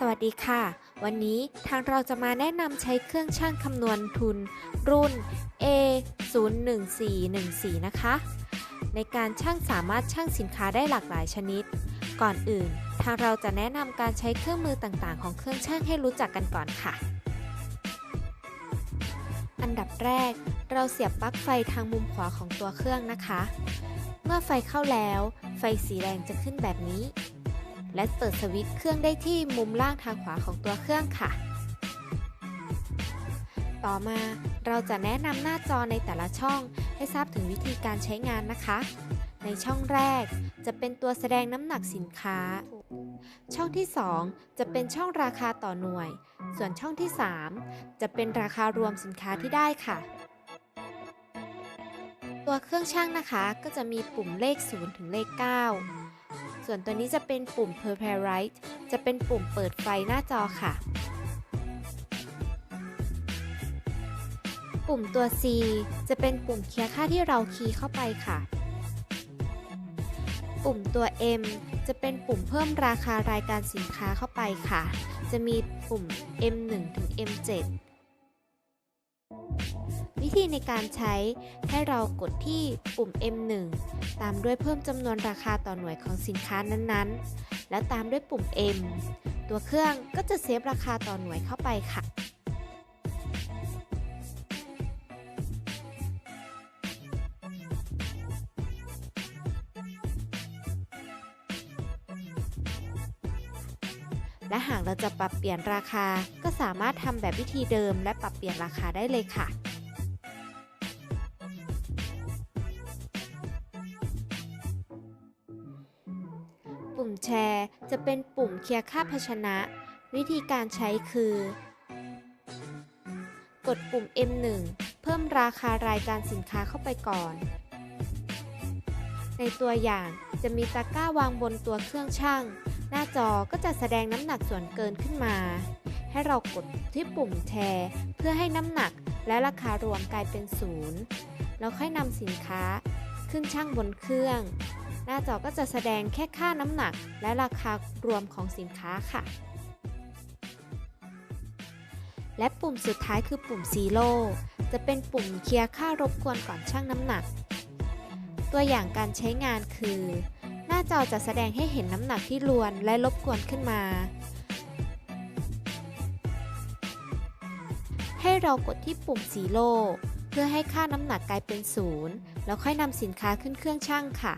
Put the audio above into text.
สวัสดีค่ะ วันนี้ทางเราจะมาแนะนำใช้เครื่องช่างคำนวณทุน รุ่น A 0 1 4 1 4 นะคะ ในการช่างสามารถช่างสินค้าได้หลากหลายชนิด ก่อนอื่น ทางเราจะแนะนำการใช้เครื่องมือต่างๆ ของเครื่องช่างให้รู้จักกันก่อนค่ะ อันดับแรก เราเสียบปลั๊กไฟทางมุมขวาของตัวเครื่องนะคะ เมื่อไฟเข้าแล้ว ไฟสีแดงจะขึ้นแบบนี้ และเปิดสวิตช์เครื่องได้ที่มุมล่างทางขวาของตัวเครื่องค่ะ ต่อมาเราจะแนะนำหน้าจอในแต่ละช่องให้ทราบถึงวิธีการใช้งานนะคะ ในช่องแรกจะเป็นตัวแสดงน้ำหนักสินค้า ช่องที่ 2 จะเป็นช่องราคาต่อหน่วย ส่วนช่องที่ 3 จะเป็นราคารวมสินค้าที่ได้ค่ะ ตัวเครื่องช่างนะคะก็จะมีปุ่มเลข 0 ถึงเลข 9 ส่วนตัวนี้จะเป็นปุ่ม Prepare Write จะเป็นปุ่มเปิดไฟหน้าจอค่ะ ปุ่มตัว C จะเป็นปุ่มเคลียร์ค่าที่เราคีย์เข้าไปค่ะ ปุ่มตัว M จะเป็นปุ่มเพิ่มราคารายการสินค้าเข้าไปค่ะ จะมีปุ่ม M1 ถึง M7 ธีในการใช้ ให้เรากดที่ปุ่ม M1 ตามด้วยเพิ่มจำนวนราคาต่อหน่วยของสินค้านั้นๆ แล้วตามด้วยปุ่ม M ตัวเครื่องก็จะเซฟราคาต่อหน่วยเข้าไปค่ะและหากเราจะปรับเปลี่ยนราคาก็สามารถทำแบบวิธีเดิมและปรับเปลี่ยนราคาได้เลยค่ะ ปุ่มแชร์ จะเป็นปุ่มเคลียร์ค่าภาชนะ วิธีการใช้คือ กดปุ่ม M1 เพิ่มราคารายการสินค้าเข้าไปก่อน ในตัวอย่างจะมีตะกร้าวางบนตัวเครื่องช่าง หน้าจอก็จะแสดงน้ำหนักส่วนเกินขึ้นมา ให้เรากดที่ปุ่มแชร์ เพื่อให้น้ำหนักและราคารวมกลายเป็นศูนย์แล้วค่อยนำสินค้าขึ้นช่างบนเครื่อง หน้าจอก็จะแสดงแค่ค่าน้ำหนัก และราคารวมของสินค้าค่ะ และปุ่มสุดท้ายคือปุ่มซีโร่จะเป็นปุ่มเคลียร์ค่ารบกวนก่อนชั่งน้ำหนัก ตัวอย่างการใช้งานคือ หน้าจอจะแสดงให้เห็นน้ำหนักที่รวนและรบกวนขึ้นมา ให้เรากดที่ปุ่มซีโร่เพื่อให้ค่าน้ำหนักกลายเป็นศูนย์แล้วค่อยนำสินค้าขึ้นเครื่องชั่งค่ะ